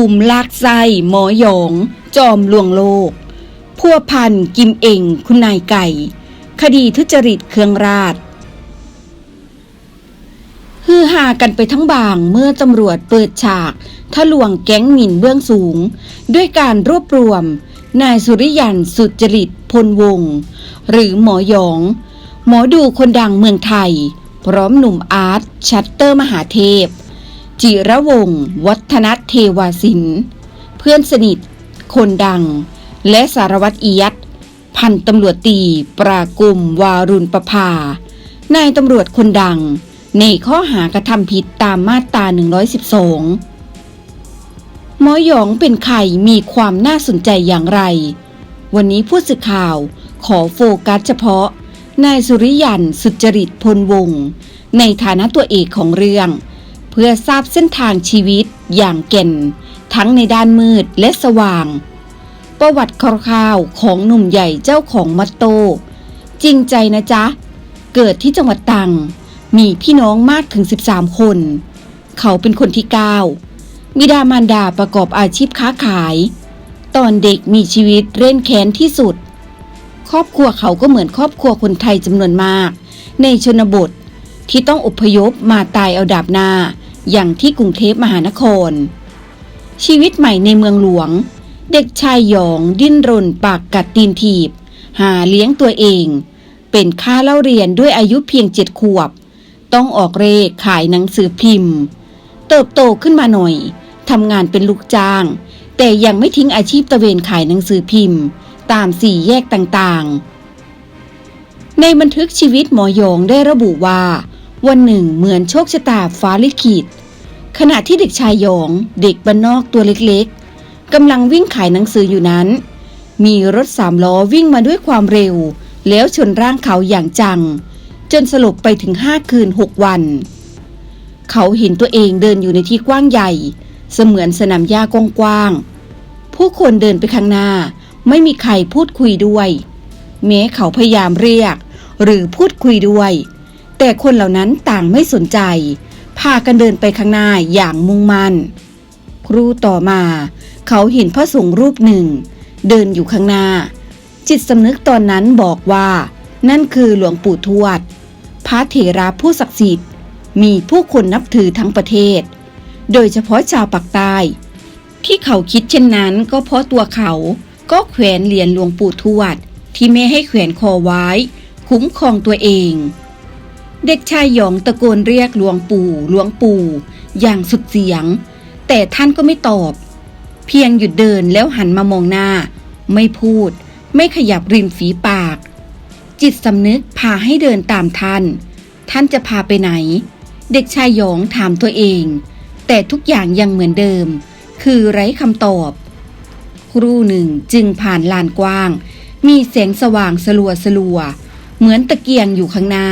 ูมลากไส้หมอหยอง จอมลวงโลก พัวพันกิมเองคุณนายไก่ คดีทุจริตเครื่องราชฮือฮากันไปทั้งบางเมื่อตำรวจเปิดฉากทะลวงแก๊งหมิ่นเบื้องสูง ด้วยการรวบรวม นายสุริยันสุจริตพลวง หรือหมอหยอง หมอดูคนดังเมืองไทย พร้อมหนุ่มอาร์ตชัตเตอร์มหาเทพ จิระวงศ์วัฒนเทวาสิน เพื่อนสนิท คนดัง และสารวัตรอียัดพันตำรวจตีปรากุมวารุณประภานายตำรวจคนดัง ในข้อหากระทำผิดตามมาตรา 112 หมอหยองเป็นใครมีความน่าสนใจอย่างไร วันนี้ผู้สื่อข่าวขอโฟกัสเฉพาะ นายสุริยันสุจริตพลวงศ์ในฐานะตัวเอกของเรื่อง เพื่อทราบเส้นทางชีวิตอย่างเก่น ทั้งในด้านมืดและสว่าง ประวัติคร่าวๆของหนุ่มใหญ่เจ้าของมัตโต จริงใจนะจ๊ะ เกิดที่จังหวัดตัง มีพี่น้องมากถึง 13 คน เขาเป็นคนที่ 9 บิดามารดาประกอบอาชีพค้าขาย ตอนเด็กมีชีวิตเร่นแค้นที่สุด ครอบครัวเขาก็เหมือนครอบครัวคนไทยจำนวนมาก ในชนบท ที่ต้องอพยพมาตายเอาดาบหน้า อย่างที่กรุงเทพมหานคร ชีวิตใหม่ในเมืองหลวง เด็กชายหยองดิ้นรนปากกัดตีนถีบ หาเลี้ยงตัวเอง เป็นค่าเล่าเรียนด้วยอายุเพียงเจ็ดขวบ ต้องออกเร่ขายหนังสือพิมพ์ เติบโตขึ้นมาหน่อยทำงานเป็นลูกจ้าง แต่ยังไม่ทิ้งอาชีพตะเวนขายหนังสือพิมพ์ ตามสี่แยกต่างๆในบันทึกชีวิตหมอหยองได้ระบุว่า วันหนึ่งเหมือนโชคชะตาฟ้าลิขิตขณะที่เด็กชายหยองเด็กบ้านนอกตัวเล็กๆกำลังวิ่งขายหนังสืออยู่นั้น มีรถสามล้อวิ่งมาด้วยความเร็ว แล้วชนร่างเขาอย่างจัง จนสลบไปถึงห้าคืนหกวัน เขาเห็นตัวเองเดินอยู่ในที่กว้างใหญ่ เสมือนสนามหญ้ากว้างๆผู้คนเดินไปข้างหน้า ไม่มีใครพูดคุยด้วยแม้เขาพยายามเรียก หรือพูดคุยด้วย แต่คนเหล่านั้นต่างไม่สนใจ พากันเดินไปข้างหน้าอย่างมุ่งมั่น ครูต่อมา เขาเห็นพระสงฆ์รูปหนึ่ง เดินอยู่ข้างหน้า จิตสำนึกตอนนั้นบอกว่า นั่นคือหลวงปู่ทวด พระเถระผู้ศักดิ์สิทธิ์ มีผู้คนนับถือทั้งประเทศ โดยเฉพาะชาวปากใต้ ที่เขาคิดเช่นนั้นก็เพราะตัวเขาก็แขวนเหรียญหลวงปู่ทวด ที่ไม่ให้แขวนคอไว้ คุ้มครองตัวเอง เด็กชายหยองตะโกนเรียกหลวงปู่หลวงปู่ อย่างสุดเสียง แต่ท่านก็ไม่ตอบ เพียงหยุดเดินแล้วหันมามองหน้า ไม่พูด ไม่ขยับริมฝีปาก จิตสำนึกพาให้เดินตามท่าน ท่านจะพาไปไหน เด็กชายหยองถามตัวเอง แต่ทุกอย่างยังเหมือนเดิม คือไร้คำตอบครู่หนึ่งจึงผ่านลานกว้าง มีแสงสว่างสลัวสลัว เหมือนตะเกียงอยู่ข้างหน้า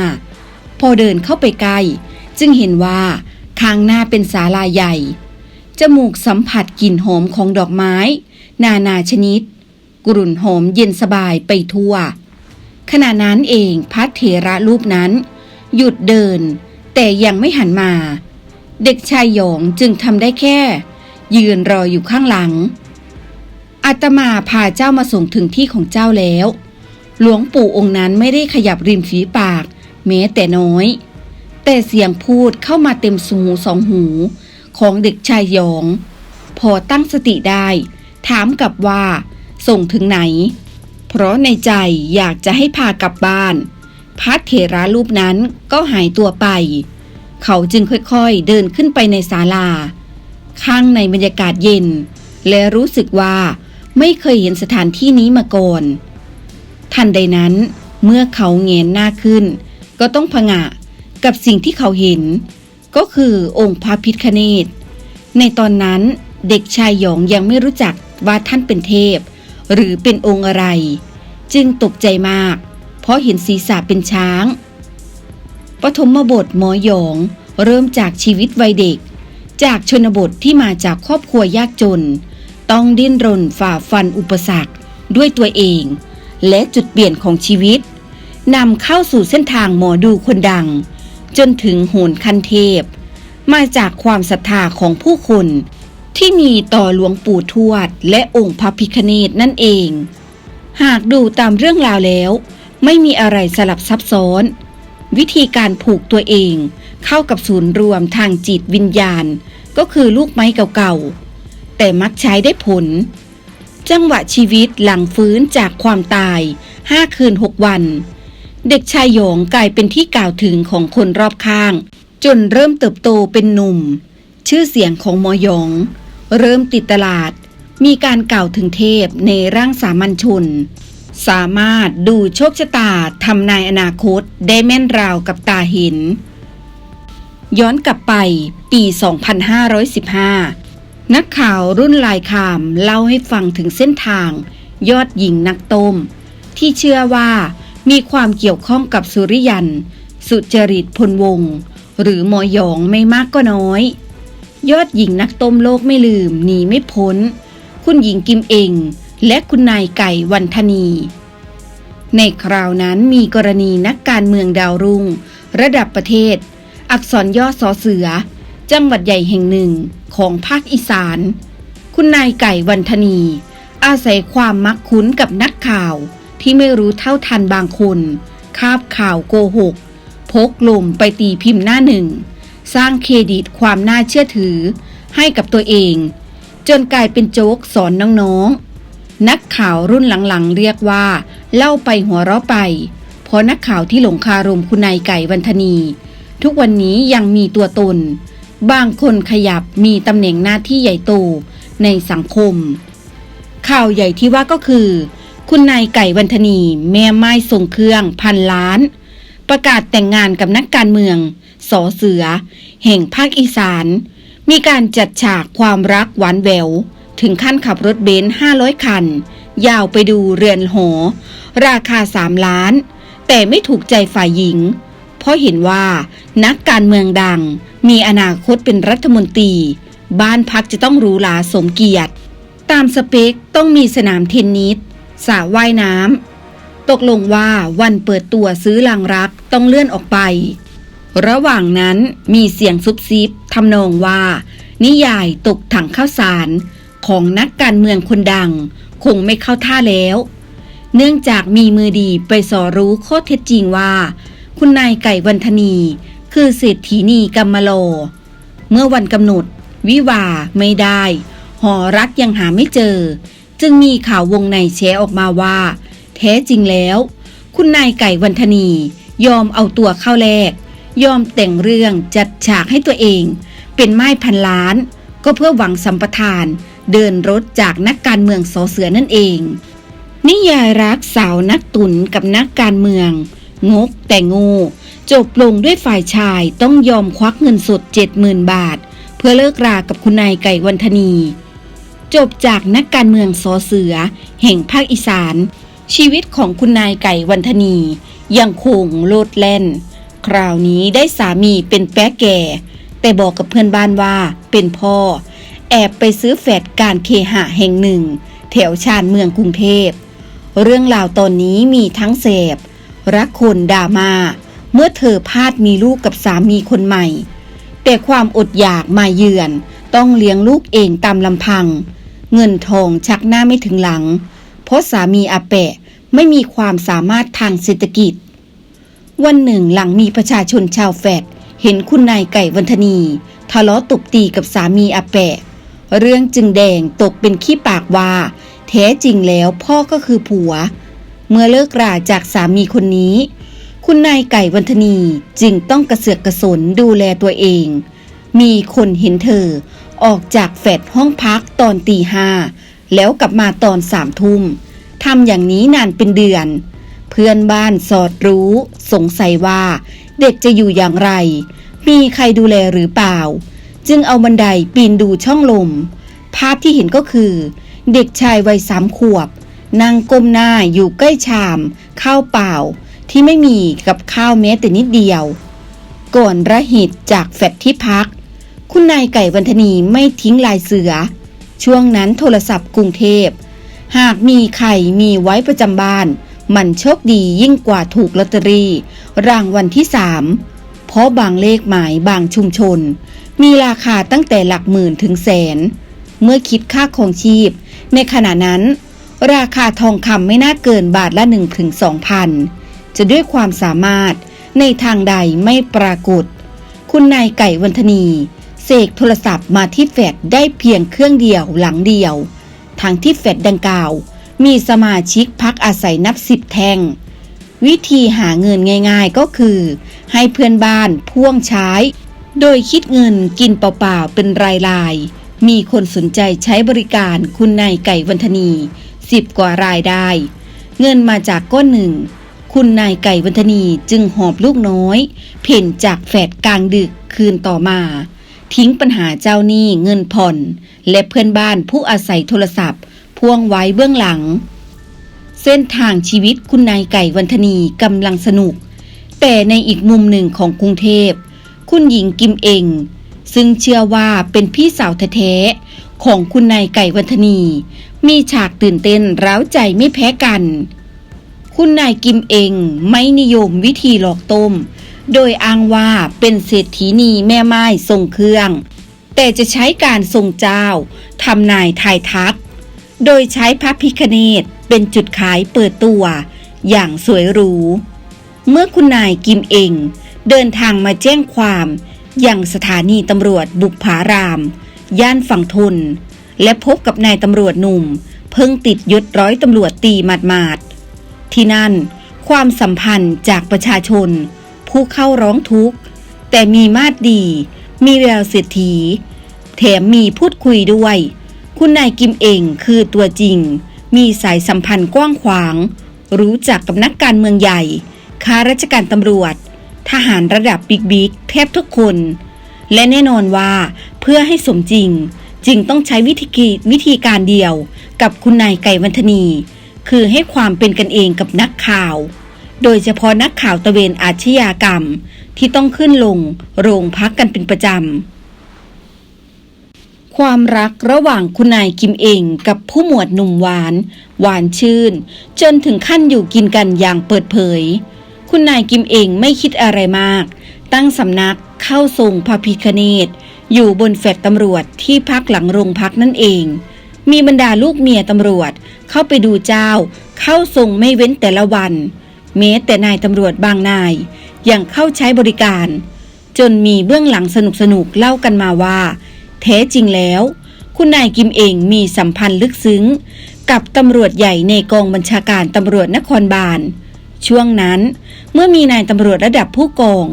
พอเดินเข้าไปใกล้ จึงเห็นว่าข้างหน้าเป็นศาลาใหญ่ จมูกสัมผัสกลิ่นหอมของดอกไม้ นานาชนิด กลุ่นหอมเย็นสบายไปทั่ว ขณะนั้นเองพระเถระรูปนั้น หยุดเดิน แต่ยังไม่หันมา เด็กชายหยองจึงทำได้แค่ ยืนรออยู่ข้างหลังอาตมาพาเจ้ามาส่งถึงที่ของเจ้าแล้ว หลวงปู่องค์นั้นไม่ได้ขยับริมฝีปาก แม้แต่น้อย แต่เสียงพูดเข้ามาเต็มสูสองหูของเด็กชายยอง พอตั้งสติได้ ถามกลับว่า ส่งถึงไหน เพราะในใจอยากจะให้พากลับบ้าน พระเถระรูปนั้นก็หายตัวไป เขาจึงค่อยๆเดินขึ้นไปในศาลา ข้างในบรรยากาศเย็น และรู้สึกว่าไม่เคยเห็นสถานที่นี้มาก่อน ทันใดนั้นเมื่อเขาเงยหน้าขึ้น ก็ต้องผงะกับสิ่งที่เขาเห็น ก็คือองค์พระพิฆเนศในตอนนั้นเด็กชายหยองยังไม่รู้จักว่าท่านเป็นเทพ หรือเป็นองค์อะไร จึงตกใจมาก เพราะเห็นศีรษะเป็นช้าง ปฐมบทหมอหยองเริ่มจากชีวิตวัยเด็ก จากชนบทที่มาจากครอบครัวยากจน ต้องดิ้นรนฝ่าฟันอุปสรรคด้วยตัวเอง และจุดเปลี่ยนของชีวิต นำเข้าสู่เส้นทางหมอดูคนดัง จนถึงโหนคันเทพ มาจากความศรัทธาของผู้คนที่มีต่อหลวงปู่ทวด และองค์พระพิคเนตนั่นเอง หากดูตามเรื่องราวแล้ว ไม่มีอะไรสลับซับซ้อน วิธีการผูกตัวเองเข้ากับศูนย์รวมทางจิตวิญญาณ ก็คือลูกไม้เก่าๆ แต่มักใช้ได้ผล จังหวะชีวิตหลังฟื้นจากความตายห้าคืนหกวัน เด็กชายหยองกลายเป็นที่กล่าวถึงของคนรอบข้าง จนเริ่มเติบโตเป็นหนุ่ม ชื่อเสียงของหมอหยอง เริ่มติดตลาด มีการกล่าวถึงเทพในร่างสามัญชน สามารถดูโชคชะตาทำนายอนาคตได้แม่นราวกับตาเห็น ย้อนกลับไปปี 2515 นักข่าวรุ่นลายคามเล่าให้ฟังถึงเส้นทาง ยอดหญิงนักต้ม ที่เชื่อว่า มีความเกี่ยวข้องกับสุริยัน สุจริตพลวง หรือมอยองไม่มากก็น้อย ยอดหญิงนักต้มโลกไม่ลืมหนีไม่พ้น คุณหญิงกิมเอง และคุณนายไก่วันธนี ในคราวนั้นมีกรณีนักการเมืองดาวรุ่ง ระดับประเทศ อักษรย่อสอเสือ จังหวัดใหญ่แห่งหนึ่งของภาคอีสาน คุณนายไก่วันธนี อาศัยความมักคุ้นกับนักข่าว ที่ไม่รู้เท่าทันบางคน คาบข่าวโกหก พกลมไปตีพิมพ์หน้าหนึ่ง สร้างเครดิตความน่าเชื่อถือ ให้กับตัวเอง จนกลายเป็นโจ๊กสอนน้องๆ นักข่าวรุ่นหลังๆ เรียกว่า เล่าไปหัวเราะไป เพราะนักข่าวที่หลงคารมคุณนายไก่วันธนี ทุกวันนี้ยังมีตัวตน บางคนขยับมีตำแหน่งหน้าที่ใหญ่โตในสังคม ข่าวใหญ่ที่ว่าก็คือ คุณนายไก่วันธนี แม่ไม้ทรงเครื่องพันล้าน ประกาศแต่งงานกับนักการเมือง สอเสือ แห่งภาคอีสาน มีการจัดฉากความรักหวานแหวว ถึงขั้นขับรถเบนซ์500 คัน ยาวไปดูเรือนหอ ราคา 3 ล้าน แต่ไม่ถูกใจฝ่ายหญิง เพราะเห็นว่านักการเมืองดัง มีอนาคตเป็นรัฐมนตรี บ้านพักจะต้องหรูหราสมเกียรติ ตามสเปคต้องมีสนามเทนนิส สระว่ายน้ำตกลงว่าวันเปิดตัวซื้อลังรักต้องเลื่อนออกไป ระหว่างนั้นมีเสียงซุบซิบทำนองว่า นิยายตกถังข้าวสารของนักการเมืองคนดัง คงไม่เข้าท่าแล้ว เนื่องจากมีมือดีไปสอรู้ข้อเท็จจริงว่า คุณนายไก่วันธนี คือเศรษฐีนีกำมะโล เมื่อวันกำหนด วิวาไม่ได้ หอรักยังหาไม่เจอ จึงมีข่าววงในแชร์ออกมาว่า แท้จริงแล้ว คุณนายไก่วันธนี ยอมเอาตัวเข้าแลกยอมแต่งเรื่องจัดฉากให้ตัวเอง เป็นไม้พันล้าน ก็เพื่อหวังสัมปทาน เดินรถจากนักการเมืองสอเสือนั่นเอง นิยายรักสาวนักตุนกับนักการเมือง งกแต่งูจบลงด้วยฝ่ายชายต้องยอมควักเงินสด 70,000 บาท เพื่อเลิกรากับคุณนายไก่วันธนี จบจากนักการเมืองสอเสือ แห่งภาคอีสาน ชีวิตของคุณนายไก่วันธนี ยังคงโลดแล่น คราวนี้ได้สามีเป็นแป๊ะแก่ แต่บอกกับเพื่อนบ้านว่าเป็นพ่อ แอบไปซื้อแฟดการเคหะแห่งหนึ่ง แถวชานเมืองกรุงเทพ เรื่องราวตอนนี้มีทั้งเสพรักคนดามา เมื่อเธอพลาดมีลูกกับสามีคนใหม่ แต่ความอดอยากมาเยือนต้องเลี้ยงลูกเองตามลำพัง เงินทองชักหน้าไม่ถึงหลัง เพราะสามีอาแปะไม่มีความสามารถทางเศรษฐกิจ วันหนึ่งหลังมีประชาชนชาวแฟดเห็นคุณนายไก่วันธนีทะเลาะตบตีกับสามีอาแปะ เรื่องจึงแดงตกเป็นขี้ปากว่าแท้จริงแล้วพ่อก็คือผัว เมื่อเลิกราจากสามีคนนี้ คุณนายไก่วันธนีจึงต้องกระเสือกกระสนดูแลตัวเอง มีคนเห็นเธอ ออกจากแฟดห้องพักตอนตีห้าแล้วกลับมาตอนสามทุ่มทำอย่างนี้นานเป็นเดือน เพื่อนบ้านสอดรู้ สงสัยว่าเด็กจะอยู่อย่างไร มีใครดูแลหรือเปล่า จึงเอาบันไดปีนดูช่องลม ภาพที่เห็นก็คือ เด็กชายวัยสามขวบนั่งก้มหน้าอยู่ใกล้ชาม ข้าวเปล่า ที่ไม่มีกับข้าวแม้แต่นิดเดียว ก่อนระหิตจากแฟดที่พัก คุณนายไก่วันธนีไม่ทิ้งลายเสือ ช่วงนั้นโทรศัพท์กรุงเทพ หากมีใครมีไว้ประจำบ้าน มันโชคดียิ่งกว่าถูกลอตเตอรี่ รางวัลที่สามเพราะบางเลขหมายบางชุมชน มีราคาตั้งแต่หลักหมื่นถึงแสน เมื่อคิดค่าของชีพ ในขณะนั้น ราคาทองคำไม่น่าเกินบาทละ1ถึง2,000จะด้วยความสามารถในทางใดไม่ปรากฏ คุณนายไก่วันธนี เสกโทรศัพท์มาที่แฟดได้เพียงเครื่องเดียวหลังเดียว ทางที่แฟดดังกล่าว มีสมาชิกพักอาศัยนับสิบแท่ง วิธีหาเงินง่ายๆก็คือ ให้เพื่อนบ้านพ่วงใช้ โดยคิดเงินกินเปล่าๆเป็นรายลายๆมีคนสนใจใช้บริการคุณนายไก่วันธนีสิบกว่ารายได้ เงินมาจากก้อนหนึ่ง คุณนายไก่วันธนีจึงหอบลูกน้อย เพ่นจากแฟดกลางดึกคืนต่อมา ทิ้งปัญหาเจ้าหนี้เงินผ่อน และเพื่อนบ้านผู้อาศัยโทรศัพท์ พ่วงไว้เบื้องหลัง เส้นทางชีวิตคุณนายไก่วันธนีกำลังสนุก แต่ในอีกมุมหนึ่งของกรุงเทพ คุณหญิงกิมเอง ซึ่งเชื่อว่าเป็นพี่สาวแท้ๆของคุณนายไก่วันธนี มีฉากตื่นเต้นร้าวใจไม่แพ้กัน คุณนายกิมเองไม่นิยมวิธีหลอกต้ม โดยอ้างว่าเป็นเศรษฐีนีแม่ไม้ทรงเครื่อง แต่จะใช้การทรงเจ้าทำนายทายทัก โดยใช้พระพิคเนตเป็นจุดขายเปิดตัว อย่างสวยหรู เมื่อคุณนายกิมเองเดินทางมาแจ้งความอย่างสถานีตำรวจบุพาราม ย่านฝั่งทน และพบกับนายตำรวจหนุ่ม เพิ่งติดยศร้อยตำรวจตีหมาดๆที่นั่น ความสัมพันธ์จากประชาชน ผู้เข้าร้องทุกข์ แต่มีมาดดี มีแววเศรษฐี แถมมีพูดคุยด้วย คุณนายกิมเองคือตัวจริง มีสายสัมพันธ์กว้างขวาง รู้จักกับนักการเมืองใหญ่ ข้าราชการตำรวจ ทหารระดับบิ๊กบิ๊กแทบทุกคน และแน่นอนว่าเพื่อให้สมจริงจึงต้องใช้วิธีกิวิธีการเดียวกับคุณนายไก่วันธนี คือให้ความเป็นกันเองกับนักข่าว โดยเฉพาะนักข่าวตะเวนอาชญากรรม ที่ต้องขึ้นลงโรงพักกันเป็นประจำ ความรักระหว่างคุณนายกิมเองกับผู้หมวดหนุ่มหวาน หวานชื่น จนถึงขั้นอยู่กินกันอย่างเปิดเผย คุณนายกิมเองไม่คิดอะไรมาก ตั้งสำนักเข้าทรงพระพิคเนตอยู่บนแฟลตตำรวจที่พักหลังโรงพักนั่นเอง มีบรรดาลูกเมียตำรวจเข้าไปดูเจ้า เข้าทรงไม่เว้นแต่ละวัน แม้แต่นายตำรวจบางนายยังเข้าใช้บริการ จนมีเบื้องหลังสนุกสนุกๆเล่ากันมาว่าแท้จริงแล้ว คุณนายกิมเองมีสัมพันธ์ลึกซึ้ง กับตำรวจใหญ่ในกองบัญชาการตำรวจนครบาล ช่วงนั้นเมื่อมีนายตำรวจระดับผู้กอง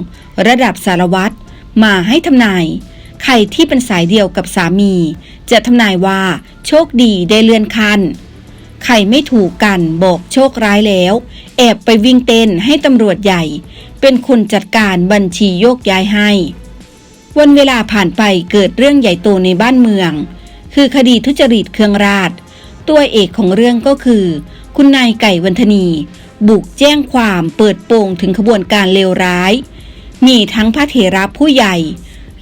ระดับสารวัตรมาให้ทำนายใครที่เป็นสายเดียวกับสามี จะทำนายว่าโชคดีได้เลื่อนขั้น ใครไม่ถูกกันบอกโชคร้ายแล้ว แอบไปวิ่งเต้นให้ตำรวจใหญ่ เป็นคนจัดการบัญชีโยกย้ายให้ วันเวลาผ่านไปเกิดเรื่องใหญ่โตในบ้านเมือง คือคดีทุจริตเครื่องราช ตัวเอกของเรื่องก็คือ คุณนายไก่วันธนี บุกแจ้งความเปิดโปงถึงขบวนการเลวร้าย มีทั้งพระเถระผู้ใหญ่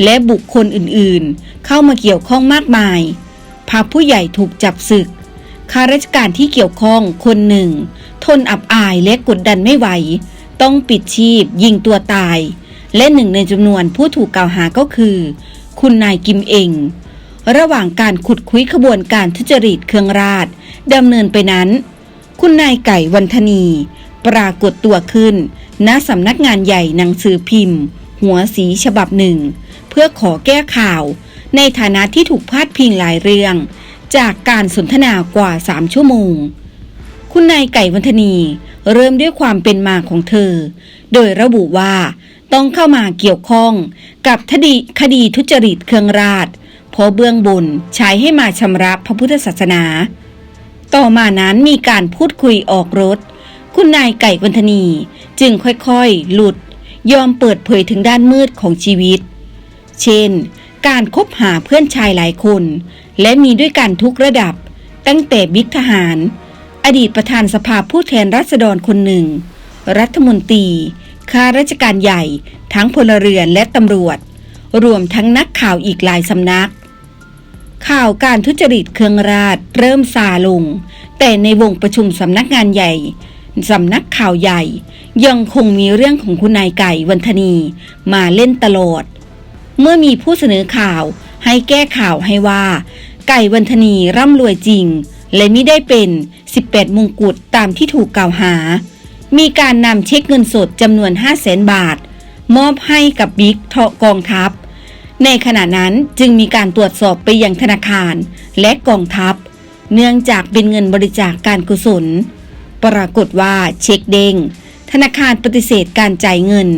และบุคคลอื่นๆ เข้ามาเกี่ยวข้องมากมายพระผู้ใหญ่ถูกจับศึก ข้าราชการที่เกี่ยวข้องคนหนึ่ง ทนอับอายและกดดันไม่ไหว ต้องปิดชีพยิงตัวตาย และหนึ่งในจำนวนผู้ถูกกล่าวหาก็คือ คุณนายกิมเอง ระหว่างการขุดคุยขบวนการทุจริตเครื่องราชดำเนินไปนั้น คุณนายไก่วันธนี ปรากฏตัวขึ้น ณสำนักงานใหญ่หนังสือพิมพ์ หัวสีฉบับหนึ่ง เพื่อขอแก้ข่าว ในฐานะที่ถูกพาดพิงหลายเรื่อง จากการสนทนากว่าสามชั่วโมง คุณนายไก่วันธนีเริ่มด้วยความเป็นมาของเธอ โดยระบุว่าต้องเข้ามาเกี่ยวข้องกับคดีคดีทุจริตเครื่องราชเพราะเบื้องบนใช้ให้มาชำระพระพุทธศาสนา ต่อมานั้นมีการพูดคุยออกรถ คุณนายไก่วันธนีจึงค่อยๆ หลุด ยอมเปิดเผยถึงด้านมืดของชีวิต เช่น การคบหาเพื่อนชายหลายคน และมีด้วยกันทุกระดับ ตั้งแต่บิ๊กทหาร อดีตประธานสภาผู้แทนราษฎรคนหนึ่ง รัฐมนตรี ข้าราชการใหญ่ ทั้งพลเรือนและตำรวจ รวมทั้งนักข่าวอีกหลายสำนัก ข่าวการทุจริตเครื่องราชเริ่มซาลง แต่ในวงประชุมสำนักงานใหญ่สำนักข่าวใหญ่ ยังคงมีเรื่องของคุณนายไก่วันธนีมาเล่นตลอด เมื่อมีผู้เสนอข่าวให้แก้ข่าวให้ว่า ไก่วันธนีร่ำรวยจริง และมิได้เป็น 18 มงกุฎตามที่ถูกกล่าวหา มีการนำเช็คเงินสดจำนวน 5 0 0แสนบาท มอบให้กับบิ๊กเทาะกองทัพ ในขณะนั้นจึงมีการตรวจสอบไปยังธนาคารและกองทัพ เนื่องจากเป็นเงินบริจาคการกุศล ปรากฏว่าเช็คเด้งธนาคารปฏิเสธการจ่ายเงิน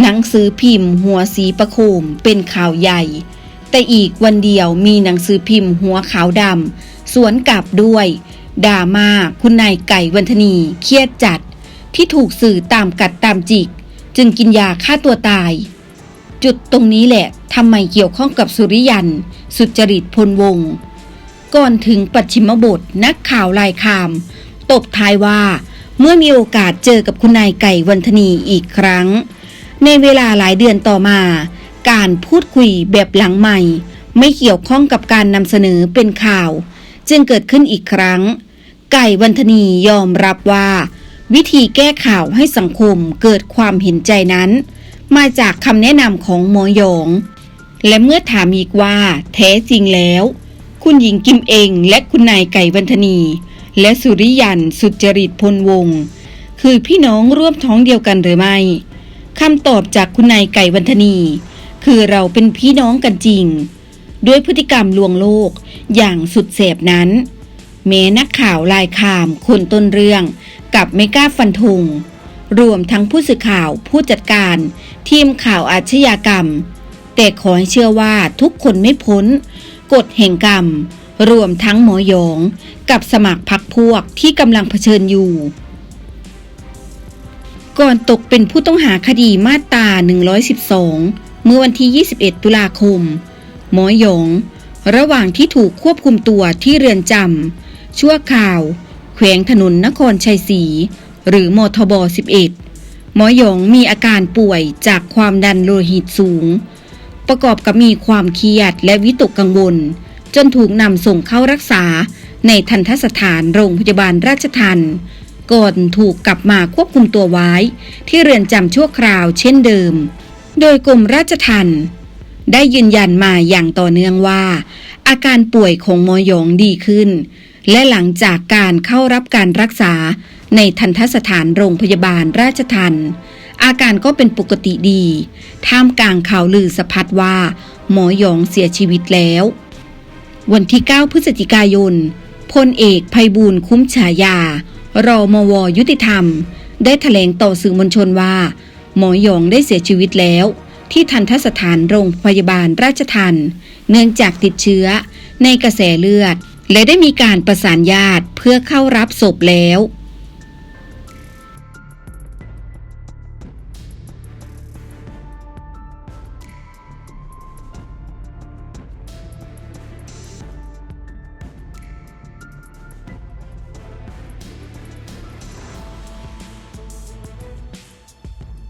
หนังสือพิมพ์ หัวสีประโคมเป็นข่าวใหญ่ แต่อีกวันเดียวมีหนังสือพิมพ์หัวขาวดำสวนกลับด้วยด่ามาคุณนายไก่วันธนีเครียดจัด ที่ถูกสื่อตามกัดตามจิก จึงกินยาฆ่าตัวตาย จุดตรงนี้แหละทำไมเกี่ยวข้องกับสุริยัน สุจริตพลวง ก่อนถึงปัจฉิมบทนักข่าวลายคามตบท้ายว่า เมื่อมีโอกาสเจอกับคุณนายไก่วันธนีอีกครั้ง ในเวลาหลายเดือนต่อมา การพูดคุยแบบหลังใหม่ ไม่เกี่ยวข้องกับการนำเสนอเป็นข่าว จึงเกิดขึ้นอีกครั้ง ไก่วันธนียอมรับว่า วิธีแก้ข่าวให้สังคมเกิดความเห็นใจนั้น มาจากคำแนะนำของหมอหยอง และเมื่อถามอีกว่า แท้จริงแล้ว คุณหญิงกิมเองและคุณนายไก่วันธนี และสุริยันสุจริตพลวงศ์คือพี่น้องร่วมท้องเดียวกันหรือไม่คำตอบจากคุณนายไก่วันธนี คือเราเป็นพี่น้องกันจริง ด้วยพฤติกรรมลวงโลกอย่างสุดแสบนั้นแม้นักข่าวลายคามคนต้นเรื่องกับไม่กล้าฟันธงรวมทั้งผู้สื่อข่าวผู้จัดการ ทีมข่าวอาชญากรรม แต่ขอให้เชื่อว่าทุกคนไม่พ้น กฎแห่งกรรม รวมทั้งหมอหยอง กับสมัครพักพวกที่กำลังเผชิญอยู่ ก่อนตกเป็นผู้ต้องหาคดีมาตรา112 เมื่อวันที่ 21 ตุลาคม หมอหยง ระหว่างที่ถูกควบคุมตัวที่เรือนจำชั่วข่าว แขวงถนนนครชัยศรีหรือมทบ 11 หมอหยงมีอาการป่วยจากความดันโลหิตสูง ประกอบกับมีความเครียดและวิตกกังวล จนถูกนำส่งเข้ารักษาในทันทสถานโรงพยาบาลราชทันก่อนถูกกลับมาควบคุมตัวไว้ ที่เรือนจำชั่วคราวเช่นเดิม โดยกรมราชทันได้ยืนยันมาอย่างต่อเนื่องว่า อาการป่วยของหมอหยองดีขึ้น และหลังจากการเข้ารับการรักษาในทันทสถานโรงพยาบาลราชทันอาการก็เป็นปกติดี ท่ามกลางข่าวลือสะพัดว่า หมอหยองเสียชีวิตแล้ว วันที่ 9 พฤศจิกายนพลเอกภัยบูลคุ้มฉายา รอมวยุติธรรม ได้แถลงต่อสื่อมวลชนว่า หมอหยองได้เสียชีวิตแล้ว ที่ทันทสถานโรงพยาบาลราชทันเนื่องจากติดเชื้อในกระแสเลือด และได้มีการประสานญาติเพื่อเข้ารับศพแล้ว